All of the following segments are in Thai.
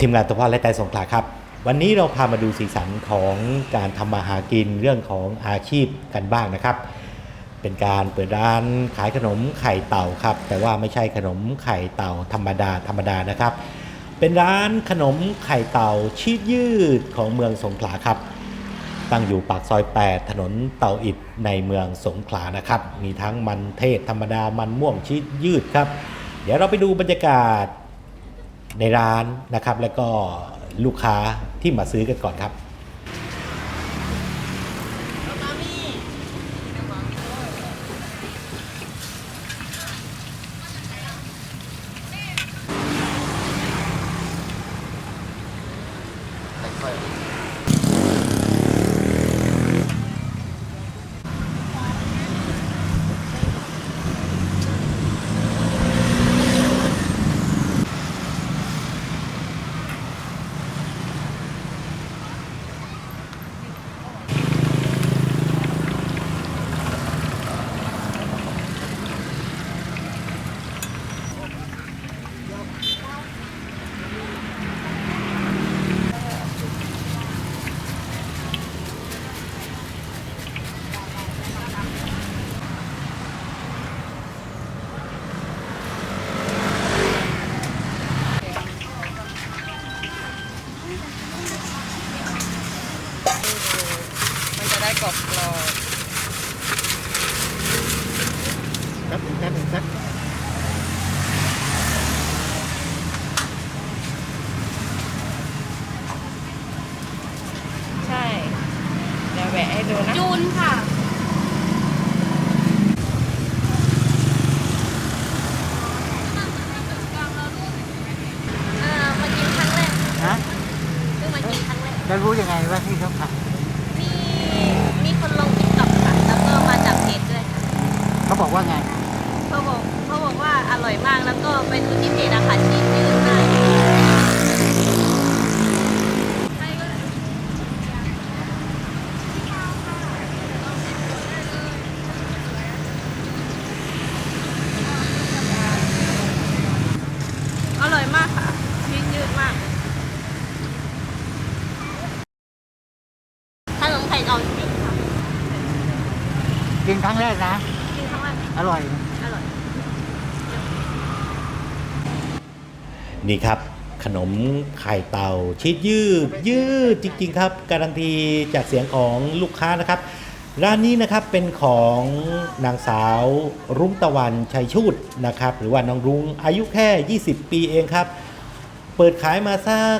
ทีมงานตัวพ่อและใจสงขลาครับ วันนี้เราพามาดูสีสันของการทำมาหากินเรื่องของอาชีพกันบ้างนะครับ เป็นการเปิดร้านขายขนมไข่เต่าครับ แต่ว่าไม่ใช่ขนมไข่เต่าธรรมดาธรรมดานะครับ เป็นร้านขนมไข่เต่าชีสยืดของเมืองสงขลาครับ ตั้งอยู่ปากซอย 8 ถนนเต่าอิดในเมืองสงขลานะครับ มีทั้งมันเทศธรรมดามันม่วงชีสยืดครับ เดี๋ยวเราไปดูบรรยากาศ ในร้านนะครับ แล้วก็ลูกค้าที่มาซื้อกันก่อนครับ มันจะได้กรอบกรอบ ครับครับครับ ใช่ เดี๋ยวแหวะให้ดู นะจูนค่ะเอ่อมากินครั้งแรกฮะเพิ่งมากินครั้งแรกแล้วรู้ยังไงว่าที่เขาขายมีมีคนลงติ๊กต็อกค่ะแล้วก็มาจากเพจด้วยค่ะเขาบอกว่าไง เขาบอกเขาบอกว่าอร่อยมากแล้วก็ไปดูที่เพจอะค่ะชีสยืดได้ใช่ก็ อร่อยมากค่ะชีสยืดมากขนมไข่เกาจริงค่ะ กินครั้งแรกนะ กินครั้งแรก อร่อย อร่อย นี่ครับ ขนมไข่เต่าชีสยืด ยืดจริง ๆ ครับ การันตีจากเสียงของลูกค้านะครับ ร้านนี้นะครับเป็นของนางสาวรุ้งตะวันชัยชูดนะครับ หรือว่าน้องรุ้งอายุแค่ 20 ปีเองครับ เปิดขายมาสัก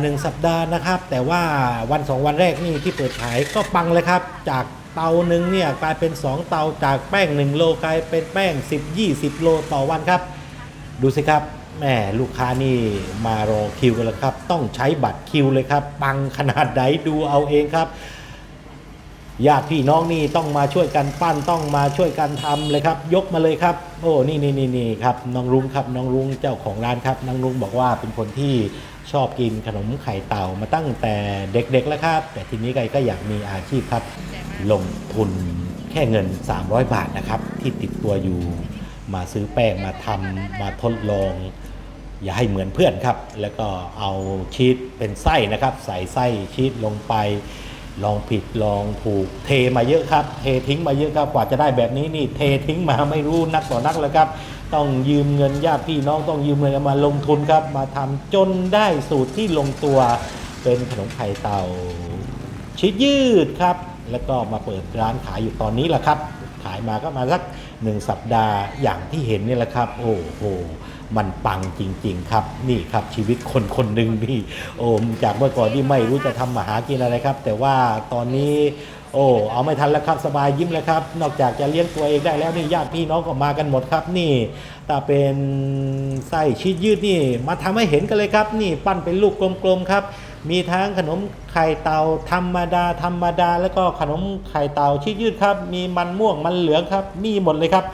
หนึ่งสัปดาห์นะครับ แต่ว่าวันสองวันแรกนี่ที่เปิดขายก็ปังเลยครับ จากเตาหนึ่งเนี่ยกลายเป็น 2 เตาจากแป้ง 1 โลกลายเป็นแป้ง 10-20 โลต่อวันครับ ดูสิครับ แม่ลูกค้านี่มารอคิวกันแล้วครับ ต้องใช้บัตรคิวเลยครับ ปังขนาดไหนดูเอาเองครับญาติพี่น้องนี่ต้องมาช่วยกันปั้นต้องมาช่วยกันทำเลยครับ ยกมาเลยครับ โอ้นี่นี่นี่นี่ครับน้องรุ้งครับน้องรุ้งเจ้าของร้านครับน้องรุ้งบอกว่าเป็นคนที่ชอบกินขนมไข่เต่ามาตั้งแต่เด็กๆแล้วครับ แต่ทีนี้ไกก็อยากมีอาชีพครับ ลงทุนแค่เงิน 300 บาทนะครับ ที่ติดตัวอยู่ มาซื้อแป้งมาทำมาทดลอง อย่าให้เหมือนเพื่อนครับ แล้วก็เอาชีสเป็นไส้นะครับ ใส่ไส้ชีสลงไป ลองผิดลองถูกเทมาเยอะครับ เททิ้งมาเยอะครับกว่าจะได้แบบนี้นี่เททิ้งมาไม่รู้นักต่อนักแล้วครับ ต้องยืมเงินญาติพี่น้องต้องยืมเงินมาลงทุนครับ มาทำจนได้สูตรที่ลงตัวเป็นขนมไข่เต่าชีสยืดครับ แล้วก็มาเปิดร้านขายอยู่ตอนนี้แหละครับ ขายมาก็มาสักหนึ่งสัปดาห์อย่างที่เห็นนี่แหละครับ โอ้โหมันปังจริง ๆ ครับ นี่ครับชีวิตคนคนหนึ่งนี่โอ้จากเมื่อก่อนที่ไม่รู้จะทำมาหากินอะไรครับ แต่ว่าตอนนี้ โอ้เอาไม่ทันแล้วครับสบายยิ้มแล้วครับ นอกจากจะเลี้ยงตัวเองได้แล้วนี่ญาติพี่น้องก็มากันหมดครับนี่แต่เป็นไส้ชีสยืดนี่ มาทำให้เห็นกันเลยครับ นี่ปั้นเป็นลูกกลมๆครับ มีทั้งขนมไข่เตาธรรมดา ธรรมดา แล้วก็ขนมไข่เตาชีสยืดครับ มีมันม่วงมันเหลืองครับ มีหมดเลยครับ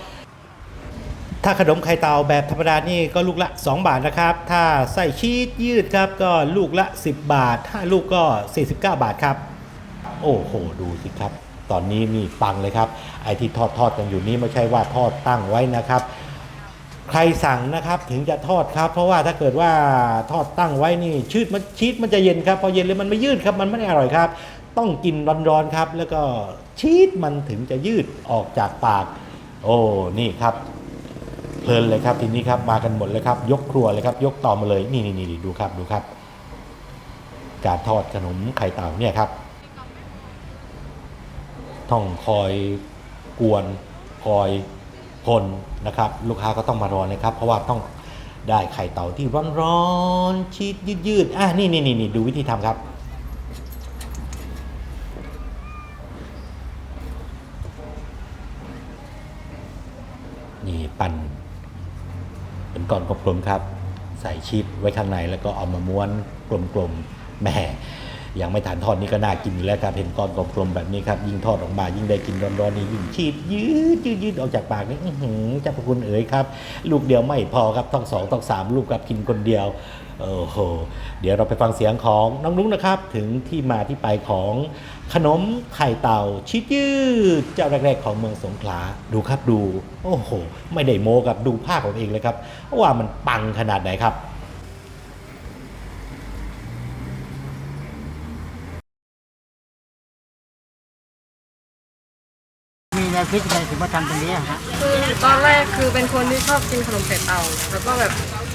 ถ้าขนมไข่เตาแบบธรรมดานี่ก็ลูกละ 2 บาทนะครับ ถ้าใส่ชีสยืดครับก็ลูกละ 10 บาท ถ้าลูกก็ 49 บาทครับ โอ้โห ดูสิครับ ตอนนี้นี่ปังเลยครับ ไอที่ทอดทอดกันอยู่นี่ไม่ใช่ว่าทอดตั้งไว้นะครับใครสั่งนะครับถึงจะทอดครับ เพราะว่าถ้าเกิดว่าทอดตั้งไว้นี่ชืดมันชีสมันจะเย็นครับพอเย็นเลยมันไม่ยืดครับมันไม่อร่อยครับ ต้องกินร้อนๆครับ แล้วก็ชีสมันถึงจะยืดออกจากปาก โอ้นี่ครับเพลินเลยครับทีนี้ครับมากันหมดเลยครับ ยกครัวเลยครับ ยกต่อมาเลยนี่นี่นี่ดูครับดูครับ การทอดขนมไข่เต่าเนี่ยครับ ต้องคอยกวนคอยคนนะครับ ลูกค้าก็ต้องมารอนะครับ เพราะว่าต้องได้ไข่เต่าที่ร้อนๆชีสยืดๆอะนี่นี่นี่นี่ดูวิธีทำครับนี่ปั่นเป็นก้อนกลมๆครับ ใส่ชีสไว้ข้างในแล้วก็เอามาม้วนกลมๆแหม ยังไม่ทานทอดนี่ก็น่ากินอยู่แล้วครับเห็นก้อนกลมๆแบบนี้ครับยิ่งทอดออกมายิ่งได้กินร้อนๆนี่ยิ่งชีสยืดยืดยืดออกจากปากนี่อื้อหือเจ้าพระคุณเอ๋ยครับ ลูกเดียวไม่พอครับต้องสองต้องสามลูกครับกินคนเดียวโอ้โหเดี๋ยวเราไปฟังเสียงของน้องนุ้งนะครับ ถึงที่มาที่ไปของขนมไข่เต่าชิดยืดเจ้าแรกๆของเมืองสงขลาดูครับดู โอ้โห ไม่ได้โมกับดูภาคของเองเลยครับ ว่ามันปังขนาดไหนครับ มีแนวคิดยังไงถึงมาทำตรงนี้อะฮะคือตอนแรกคือเป็นคนที่ชอบกินขนมไข่เต่า แล้วก็แบบ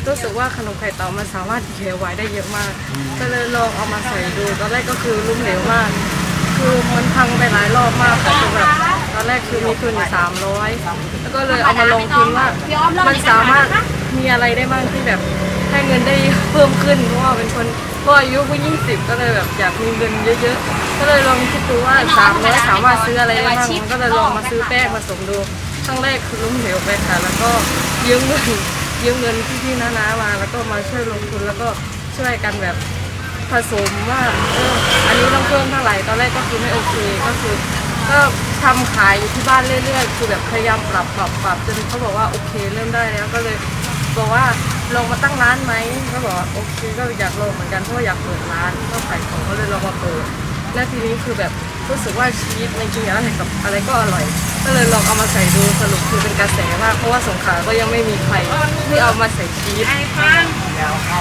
รู้สึกว่าขนมไข่เต่ามันสามารถเคี้ยวไว้ได้เยอะมาก ก็เลยลองเอามาใส่ดู ตอนแรกก็คือลุ่มเหลวมาก คือมันพังไปหลายรอบมากค่ะคือแบบตอนแรกคือมีทุนอยู่สามร้อยแล้วก็เลยเอามาลงทุนว่า มันสามารถมีอะไรได้บ้างที่แบบ ให้เงินได้เพิ่มขึ้นเพราะว่าเป็นคนเพราะอายุเพิ่งยี่สิบก็เลยแบบอยากมีเงินเยอะๆ ก็เลยลองคิดดูว่าสามร้อยสามารถซื้ออะไรได้บ้างก็เลยลองมาซื้อแป้งผสมดูครั้งแรกคือล้มเหลวไปค่ะแล้วก็ยืมเงินยืมเงินพี่ๆน้าๆมาแล้วก็มาช่วยลงทุนแล้วก็ช่วยกันแบบผสมว่าเอออันนี้ต้องเพิ่มเท่าไหร่ตอนแรกก็คือไม่โอเคก็คือก็ทำขายอยู่ที่บ้านเรื่อยๆ คือแบบพยายามปรับปรับปรับจนเขาบอกว่าโอเคเริ่มได้แล้วก็เลยบอกว่า ลองมาตั้งร้านไหมก็บอกว่าโอเคก็อยากลองเหมือนกันเพราะว่าอยากเปิดร้านก็ขายของก็เลยลองมาเปิดและทีนี้คือแบบรู้สึกว่าชีสในจริงๆอะไรกับอะไรก็อร่อย ก็เลยลองเอามาใส่ดูสรุปคือเป็นกระแสมากเพราะว่าสงขลาก็ยังไม่มีใครที่เอามาใส่ชีส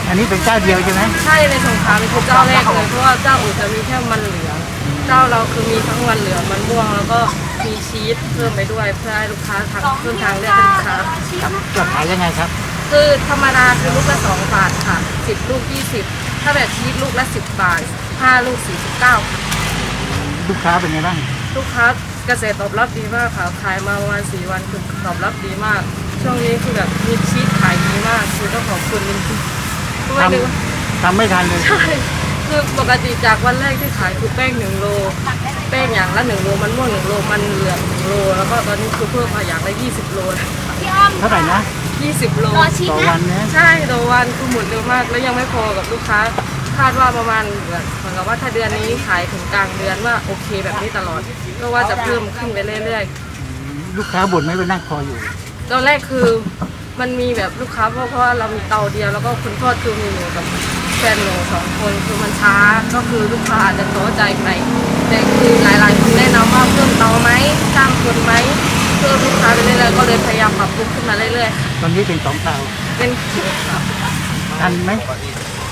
อันนี้เป็นเจ้าเดียวใช่ไหมใช่ในสงขลาเป็นคือเจ้าแรกเลยเพราะว่าเจ้าอื่นจะมีแค่มันเหลืองเจ้าเราคือมีทั้งมันเหลืองมันม่วงแล้วก็มีชีสเพิ่มไปด้วยเพื่อให้ลูกค้าทางเพิ่มทางเลือกให้ลูกค้าครับจะขายยังไงครับ คือธรรมดาคือลูกละ2บาทค่ะ10ลูก20ถ้าแบบชีสลูกละ10บาท5ลูก49ค่ะลูกค้าเป็นไงบ้าง ลูกค้ากระแสตอบรับดีมากค่ะขายมาประมาณ4วันคือตอบรับดีมาก ช่วงนี้คือแบบมีชีสขายดีมากคือต้องขอบคุณจริงๆเพราะว่าทนึกว่าำทำไม่ทันเลย ใช่ คือปกติจากวันแรกที่ขายคือแป้งหนึ่งโล แป้งอย่างละหนึ่งโล มันม่วงหนึ่งโล มันเหลืองหนึ่งโล แล้วก็ตอนนี้คือเพิ่มมาอย่างละยี่สิบโลเท่าไหร่นะ ยี่สิบโลรอชีสต่อนะวันนะใช่ต่อวันคือหมดเร็วมาก แล้วยังไม่พอกับลูกค้า คาดว่าประมาณแบบเหมือนกับว่าถ้าเดือนนี้ขายถึงกลางเดือนว่าโอเคแบบนี้ตลอด ก็ว่าจะเพิ่มขึ้นไปเรื่อยๆลูกค้าบ่นไหม่ไปนั่งคอยอยู่ตอนแรกคือมันมีแบบลูกค้าเพราะเพราะว่าเรามีเตาเดียวแล้วก็คุณพ่อคือมีหนูกับแฟนหนูสองคนคือมันช้าก็คือลูกค้าอาจจะท้อใจไปแต่คือหลายๆคนแนะนำว่าเพิ่มเตาไหมจ้างคนไหมเพิ่มลูกค้าไปเรื่อยๆก็เลยพยายามปรับปรุงขึ้นมาเรื่อยตอนนี้เป็นสองเตาๆ เป็นทันไหม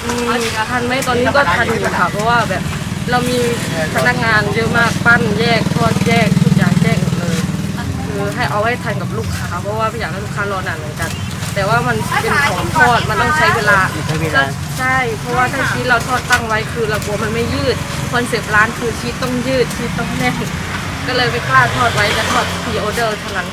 อืมทันไหมตอนนี้ก็ทันอยู่ค่ะ เพราะว่าแบบเรามีพนักงานเยอะมากปั้นแยกทอดแยกทุกอย่างแยกหมดเลย คือให้เอาไว้ทันกับลูกค้า เพราะว่าไม่อยากให้ลูกค้ารอนานเหมือนกัน แต่ว่ามันเป็นของทอดมันต้องใช้เวลา ใช้เวลาใช่ เพราะว่าถ้าชีสเราทอดตั้งไว้คือเรากลัวมันไม่ยืด คอนเซปต์ร้านคือชีสต้องยืดชีสต้องแน่น ก็เลยไม่กล้าทอดไว้จะทอดพรีออเดอร์เท่านั้น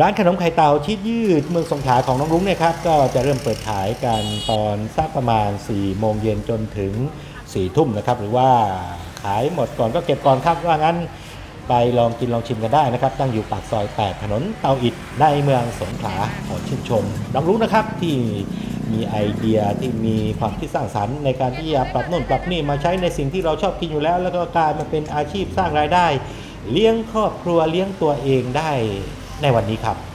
ร้านขนมไข่เต่าชีสยืดเมืองสงขลาของน้องรุ้งเนี่ยครับก็จะเริ่มเปิดขายกันตอนสักประมาณ4โมงเย็นจนถึง4ทุ่มนะครับ หรือว่าขายหมดก่อนก็เก็บก่อนครับว่างั้นไปลองกินลองชิมกันได้นะครับ ตั้งอยู่ปากซอย 8 ถนนเตาอิดในเมืองสงขลาขอชื่นชมน้องรุ้งนะครับที่ มีไอเดียที่มีความคิดสร้างสรรค์ในการที่จะปรับโน่นปรับนี่มาใช้ในสิ่งที่เราชอบกินอยู่แล้ว แล้วก็กลายมาเป็นอาชีพสร้างรายได้ เลี้ยงครอบครัวเลี้ยงตัวเองได้ในวันนี้ครับ